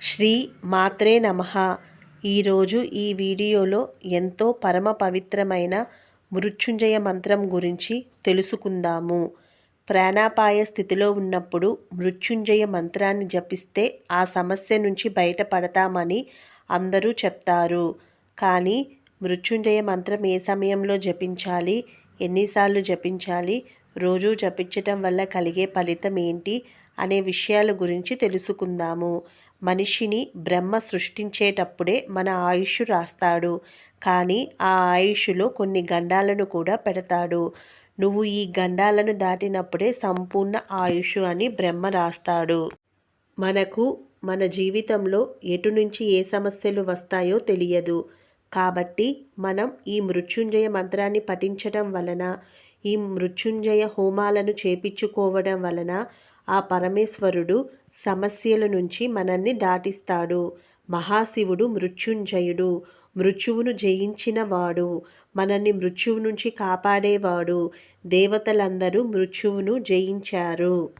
శ్రీ మాత్రే నమ. ఈరోజు ఈ వీడియోలో ఎంతో పరమ పవిత్రమైన మృత్యుంజయ మంత్రం గురించి తెలుసుకుందాము. ప్రాణాపాయ స్థితిలో ఉన్నప్పుడు మృత్యుంజయ మంత్రాన్ని జపిస్తే ఆ సమస్య నుంచి బయటపడతామని అందరూ చెప్తారు. కానీ మృత్యుంజయ మంత్రం ఏ సమయంలో జపించాలి? ఎన్నిసార్లు జపించాలి? రోజూ జపించటం వల్ల కలిగే ఫలితం ఏంటి? అనే విషయాల గురించి తెలుసుకుందాము. మనిషిని బ్రహ్మ సృష్టించేటప్పుడే మన ఆయుష్ రాస్తాడు. కానీ ఆ ఆయుష్లో కొన్ని గండాలను కూడా పెడతాడు. నువ్వు ఈ గండాలను దాటినప్పుడే సంపూర్ణ ఆయుష్ అని బ్రహ్మ రాస్తాడు. మనకు మన జీవితంలో ఎటు నుంచి ఏ సమస్యలు వస్తాయో తెలియదు. కాబట్టి మనం ఈ మృత్యుంజయ మంత్రాన్ని పఠించడం వలన ఈ మృత్యుంజయ హోమాలను చేపించుకోవడం వలన ఆ పరమేశ్వరుడు సమస్యల నుంచి మనల్ని దాటిస్తాడు. మహాశివుడు మృత్యుంజయుడు. మృత్యువును జయించిన వాడు మనల్ని మృత్యువు నుంచి కాపాడేవాడు. దేవతలందరూ మృత్యువును జయించారు.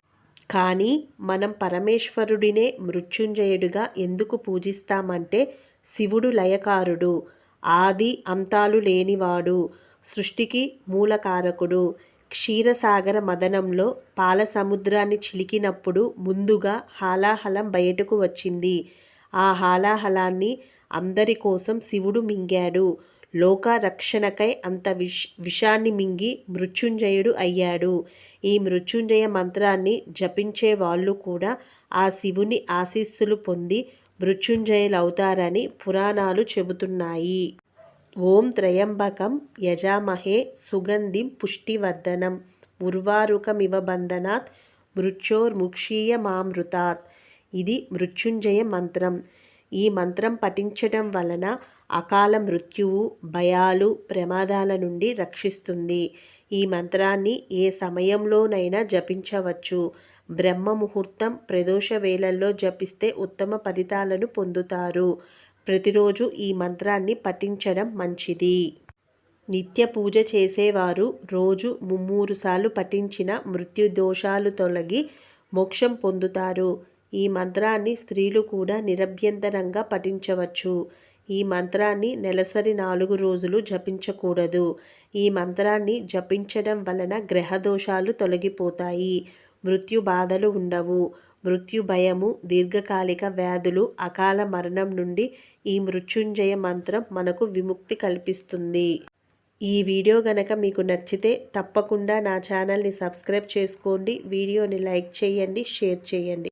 కానీ మనం పరమేశ్వరుడినే మృత్యుంజయుడిగా ఎందుకు పూజిస్తామంటే శివుడు లయకారుడు. ఆది అంతాలు లేనివాడు. సృష్టికి మూలకారకుడు. క్షీరసాగర మదనంలో పాల సముద్రాన్ని చిలికినప్పుడు ముందుగా హాలాహలం బయటకు వచ్చింది. ఆ హాలాహలాన్ని అందరి కోసం శివుడు మింగాడు. లోకరక్షణకై అంత విష్ విషాన్ని మింగి మృత్యుంజయుడు అయ్యాడు. ఈ మృత్యుంజయ మంత్రాన్ని జపించే వాళ్ళు కూడా ఆ శివుని ఆశీస్సులు పొంది మృత్యుంజయులవుతారని పురాణాలు చెబుతున్నాయి. ఓం త్రయంబకం యజామహే సుగంధిం పుష్టివర్ధనం ఉర్వారుకమివ బంధనాత్ మృత్యోర్ముక్షీయమామృతాత్. ఇది మృత్యుంజయ మంత్రం. ఈ మంత్రం పఠించడం వలన అకాల మృత్యువు భయాలు ప్రమాదాల నుండి రక్షిస్తుంది. ఈ మంత్రాన్ని ఏ సమయంలోనైనా జపించవచ్చు. బ్రహ్మ ముహూర్తం ప్రదోష వేళల్లో జపిస్తే ఉత్తమ ఫలితాలను పొందుతారు. ప్రతిరోజు ఈ మంత్రాన్ని పఠించడం మంచిది. నిత్య పూజ చేసేవారు రోజు ముమ్మూరు సార్లు పఠించిన మృత్యు దోషాలు తొలగి మోక్షం పొందుతారు. ఈ మంత్రాన్ని స్త్రీలు కూడా నిరభ్యంతరంగా పఠించవచ్చు. ఈ మంత్రాన్ని నెలసరి నాలుగు రోజులు జపించకూడదు. ఈ మంత్రాన్ని జపించడం వలన గ్రహ దోషాలు తొలగిపోతాయి. మృత్యు బాధలు ఉండవు. మృత్యు భయము దీర్ఘకాలిక వ్యాధులు అకాల మరణం నుండి ఈ మృత్యుంజయ మంత్రం మనకు విముక్తి కల్పిస్తుంది. ఈ వీడియో గనక మీకు నచ్చితే తప్పకుండా నా ఛానల్ని సబ్స్క్రైబ్ చేసుకోండి వీడియోని లైక్ చేయండి షేర్ చేయండి.